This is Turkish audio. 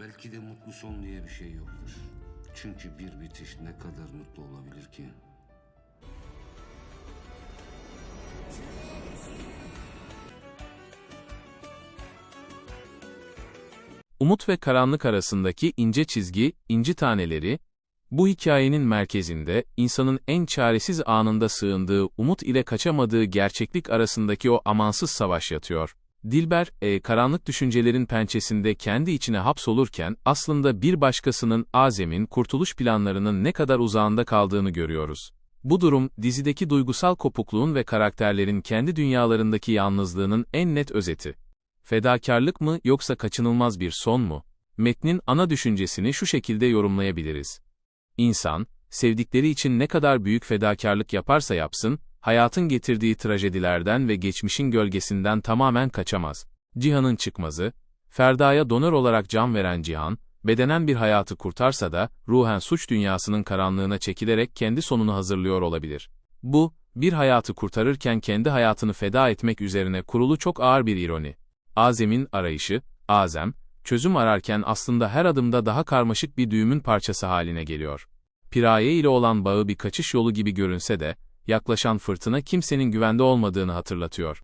Belki de mutlu son diye bir şey yoktur. Çünkü bir bitiş ne kadar mutlu olabilir ki? Umut ve karanlık arasındaki ince çizgi, inci taneleri, bu hikayenin merkezinde, insanın en çaresiz anında sığındığı, umut ile kaçamadığı gerçeklik arasındaki o amansız savaş yatıyor. Dilber, e, karanlık düşüncelerin pençesinde kendi içine hapsolurken, aslında bir başkasının, Azem'in, kurtuluş planlarının ne kadar uzağında kaldığını görüyoruz. Bu durum, dizideki duygusal kopukluğun ve karakterlerin kendi dünyalarındaki yalnızlığının en net özeti. Fedakarlık mı yoksa kaçınılmaz bir son mu? Metnin ana düşüncesini şu şekilde yorumlayabiliriz. İnsan, sevdikleri için ne kadar büyük fedakarlık yaparsa yapsın, hayatın getirdiği trajedilerden ve geçmişin gölgesinden tamamen kaçamaz. Cihan'ın çıkmazı, Ferda'ya donör olarak can veren Cihan, bedenen bir hayatı kurtarsa da, ruhen suç dünyasının karanlığına çekilerek kendi sonunu hazırlıyor olabilir. Bu, bir hayatı kurtarırken kendi hayatını feda etmek üzerine kurulu çok ağır bir ironi. Azem'in arayışı, Azem, çözüm ararken aslında her adımda daha karmaşık bir düğümün parçası haline geliyor. Piraye ile olan bağı bir kaçış yolu gibi görünse de, yaklaşan fırtına kimsenin güvende olmadığını hatırlatıyor.